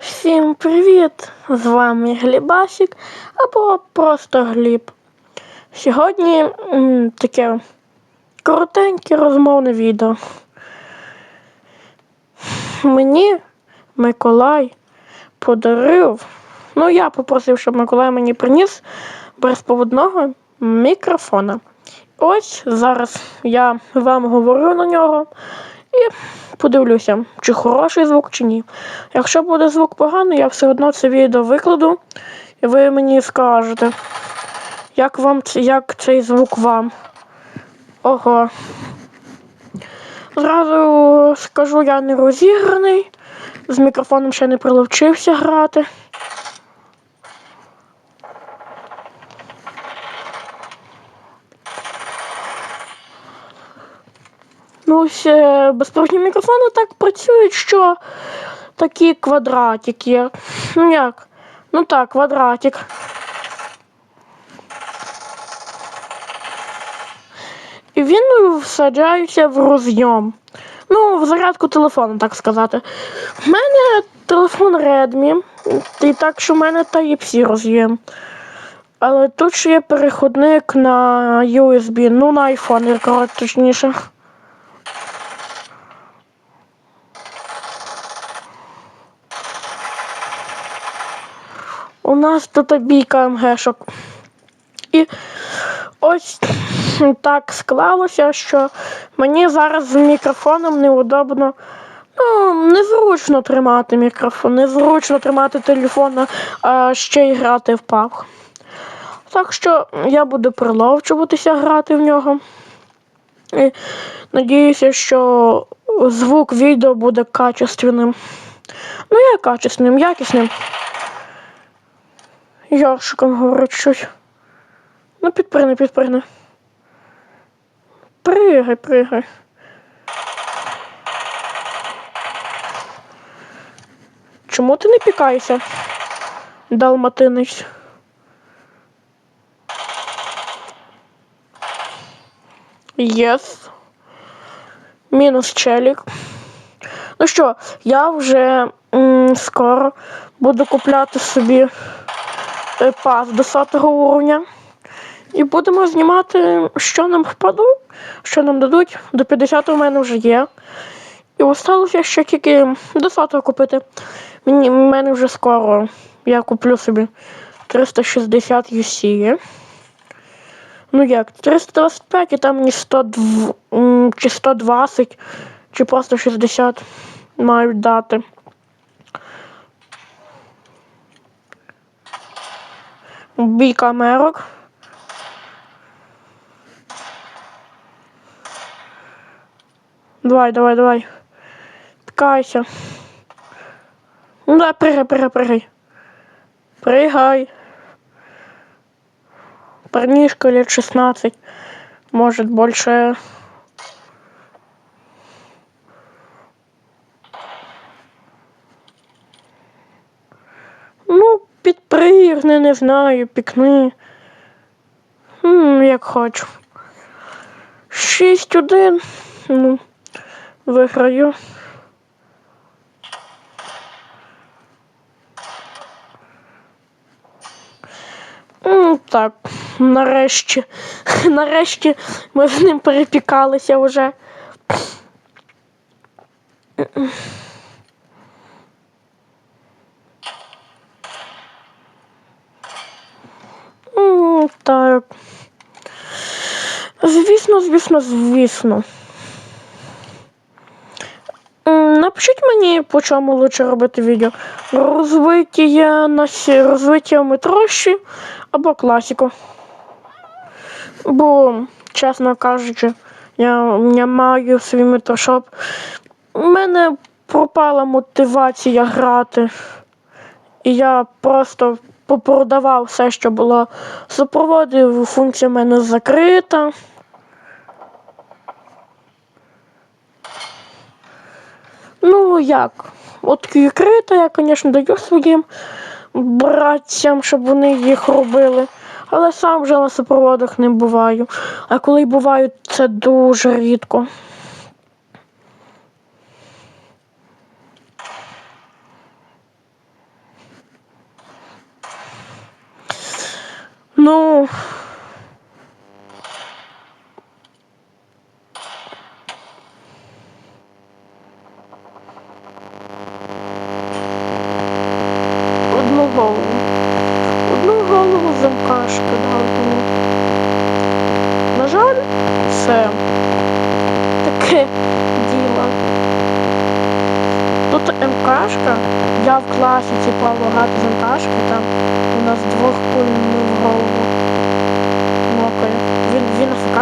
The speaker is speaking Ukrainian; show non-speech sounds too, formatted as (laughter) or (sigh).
Всім привіт! З вами Глібасік або просто Гліб. Сьогодні м, таке коротеньке розмовне відео. Мені Миколай подарив. Ну, я попросив, щоб Миколай мені приніс безповодного мікрофона. Ось зараз я вам говорю на нього і подивлюся, чи хороший звук, чи ні. Якщо буде звук поганий, я все одно це відео викладу, і ви мені скажете, як вам як цей звук вам. Ого. Зразу скажу, я не розіграний, з мікрофоном ще не приловчився грати. Ну, ось е, мікрофони так працюють, що такі квадратики. Ну як? Ну так, квадратик. І він всаджається в розйом. Ну, в зарядку телефону, так сказати. У мене телефон Redmi, і так що в мене Type-C роз'єм. Але тут ще є переходник на USB, ну на iPhone, коротше, точніше. У нас тут бійка МГшок. І ось так склалося, що мені зараз з мікрофоном неудобно. Ну, незручно тримати мікрофон, незручно тримати телефон, а ще й грати в PUBG. Так що я буду приловчуватися грати в нього. І надіюся, що звук відео буде качественним. Ну, як качественним, якісним. Йоршиком говорить щось. Ну, підпригни, підпригни. Пригай, пригай. Чому ти не пікаєшся? Далматинець. Єс. Мінус челік. Ну що, я вже м, скоро буду купляти собі пас до 100 уровня. І будемо знімати, що нам впаду, що нам дадуть. До 50 у мене вже є. І осталося ще тільки до 100 купити. Мені, в мене вже скоро я куплю собі 360 UC. Ну як, 325 і там мені 102, чи 120, чи просто 60 мають дати. Бій камерок. Давай, давай, давай. Ткайся. Ну да, прыгай, прыгай, прыгай. Прыгай. Парнишка лет 16. Может, больше. підпригни, не знаю, пікни. М, як хочу. 6-1. Ну, виграю. М, Так, нарешті. (laughs) Нарешті ми з ним перепікалися вже. М, Так. Звісно, звісно, звісно. Напишіть мені, по чому лучше робити відео. Розвиття на розвиття метрощі або класіку. Бо, чесно кажучи, я, я маю свій метрошоп. У мене пропала мотивація грати. І я просто попродавав все, що було. Супроводив, функція в мене закрита. Ну як? От крита я, звісно, даю своїм братцям, щоб вони їх робили. Але сам вже на супроводах не буваю. А коли буваю, це дуже рідко. голову. Одну голову замка дав. На жаль, це таке діло. Тут МКшка, я в класі типа багато з МКшки, там у нас двох куль голову. Мокає. Він, він АФК?